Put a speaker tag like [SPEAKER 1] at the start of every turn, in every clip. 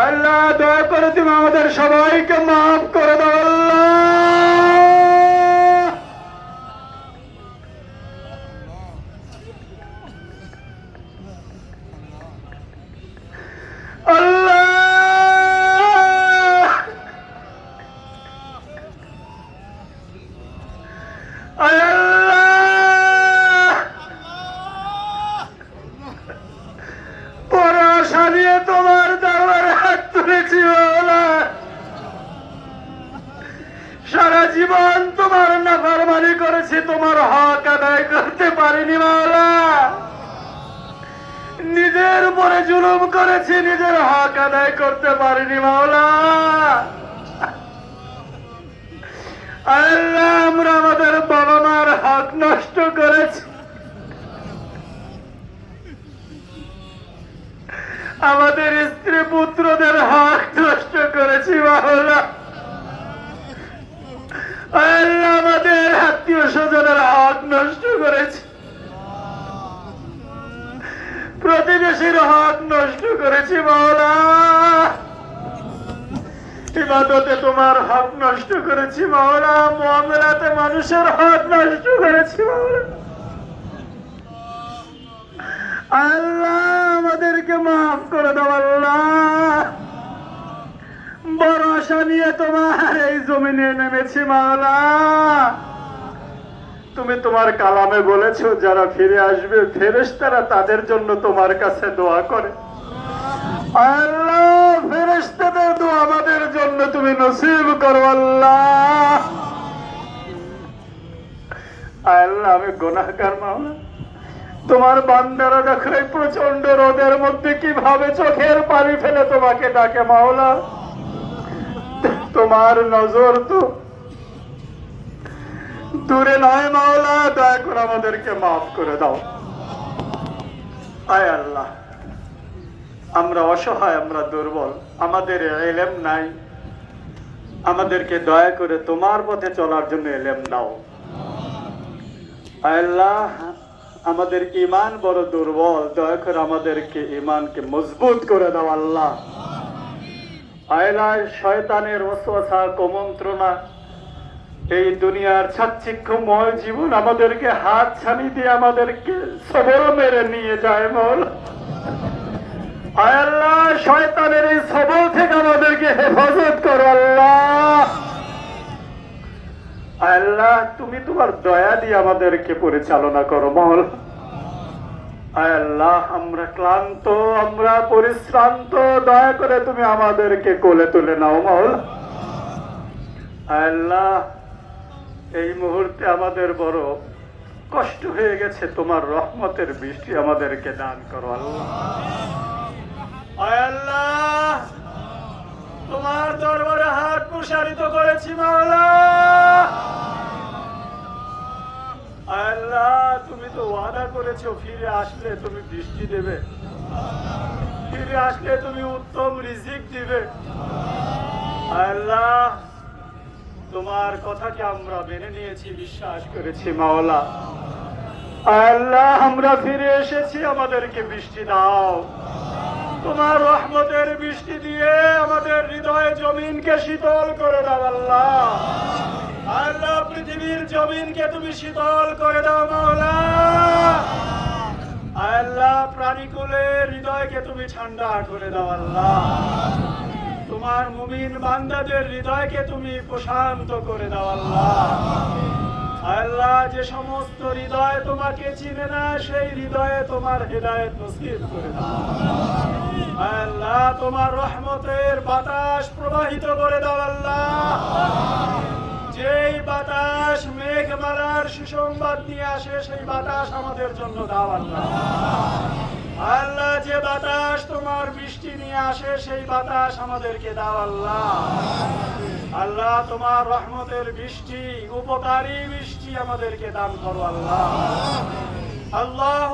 [SPEAKER 1] আল্লাহ দয়া করে তুমি আমাদের সবাইকে মাফ করে দাও আল্লাহ। করেছি তোমার হক আদায় করতে পারিনি মাওলা। নিজের উপরে জুলুম করেছি, নিজের হক আদায় করতে পারিনি মাওলা। আল্লাহ, আমরা আমাদের বাবা মার হক নষ্ট করেছি। আমাদের স্ত্রী পুত্রদের হক নষ্ট করেছি মাওলা। আল্লাহ আমাদের আত্মীয় স্বজনের হক নষ্ট করেছি। প্রতিবেশীর হক নষ্ট করেছি, মাওলা। ইবাদতে তোমার হক নষ্ট করেছি, মাওলা। মুআমালাতে মানুষের হক নষ্ট করেছি, মাওলা। আল্লাহ আমাদেরকে মাফ করে দাও আল্লাহ বড় আশা নিয়ে তোমার এই জমিনে নেমেছি, মাওলা। তুমি তোমার কালামে বলেছ, যারা ফিরে আসবে, ফেরেশতারা তাদের জন্য তোমার কাছে দোয়া করে। আমাদের জন্য তুমি নসিব করো, আল্লাহ। আল্লাহ, আমি তোমার বান্দারা প্রচণ্ড রোদের মধ্যে কীভাবে চোখের পানি ফেলে তোমাকে ডাকে, মাওলা। তোমার নজর তো। দূরে নয় মাওলা, দয়া করে আমাদেরকে মাফ করে দাও। আয় আল্লাহ, আমরা অসহায়, আমরা দুর্বল, আমাদের এলেম নাই। আমাদেরকে দয়া করে তোমার পথে চলার জন্য এলেম দাও। আল্লাহ, আমাদের ইমান বড় দুর্বল, দয়া করে আমাদেরকে ইমানকে মজবুত করে দাও আল্লাহ। আয়লায় শয়তানের ওসওয়াসা কুমন্ত্রণা। এই দুনিয়ার ছাচ্ছিক্ষময় জীবন আমাদেরকে হাত ছানি দিয়ে আমাদেরকে সবর মেরে নিয়ে যায় মল। আল্লাহ, শয়তানের এই সবল থেকে আমাদেরকে হেফাজত করো আল্লাহ। আল্লাহ, তুমি তোমার দয়া দিয়ে আমাদেরকে পরিচালনা করো আয় আল্লাহ, আমরা ক্লান্ত, আমরা পরিশ্রান্ত। দয়া করে তুমি আমাদেরকে কোলে তুলে নাও আয় আল্লাহ, এই মুহূর্তে আমাদের বড় কষ্ট হয়ে গেছে। তোমার রহমতের বৃষ্টি আমাদেরকে দান করো, আল্লাহ। তোমার দরবারে হাত প্রসারিত করেছি মাওলা আল্লাহ তুমি তো ওয়াদা করেছ, ফিরে আসলে তুমি বৃষ্টি দেবে। ফিরে আসলে তুমি উত্তম রিজিক দিবে। আল্লাহ, তোমার কথাকে আমরা মেনে নিয়েছি, বিশ্বাস করেছি, মাওলা। আল্লাহ, আমরা ফিরে এসেছি, আমাদেরকে বৃষ্টি দাও। তোমার রহমতের বৃষ্টি দিয়ে আমাদের হৃদয়ে জমিনকে শীতল করে দাও, আল্লাহ। আল্লাহ, পৃথিবীর জমিনকে তুমি শীতল করে দাও, মাওলা। আল্লাহ, প্রাণীকুলের হৃদয়কে তুমি ঠান্ডা করে দাও, আল্লাহ। তোমার মুমিন বান্দাদের হৃদয়কে তুমি প্রশান্ত করে দাও, আল্লাহ। আল্লাহ, যে সমস্ত হৃদয় তোমাকে চিনে না, সেই হৃদয়ে তোমার হৃদয়ত নসিব করে দাও। আল্লাহ, তোমার রহমতের বাতাস প্রবাহিত করে দাও, আল্লাহ। যেই বাতাস মেঘ মারার সুসংবাদ নিয়ে আসে, সেই বাতাস আমাদের জন্য দাও আল্লাহ। আল্লাহ, যে বাতাস তোমার বৃষ্টি নিয়ে আসে, সেই বাতাস আমাদেরকে দাও আল্লাহ। আল্লাহ, তোমার রহমতের বৃষ্টি উপকারী বৃষ্টি আমাদেরকে দান করো আল্লাহ। আল্লাহ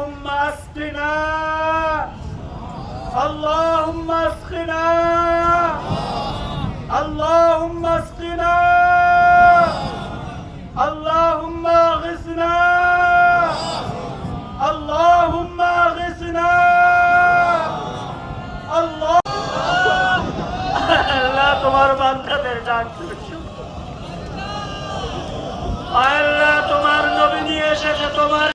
[SPEAKER 1] আসকিনা। আল্লাহ আসকিনা। আল্লাহ আসকিনা। তোর বান্দাদের ডাক আল্লাহ তোমার নবী নিয়ে এসেছে তোমার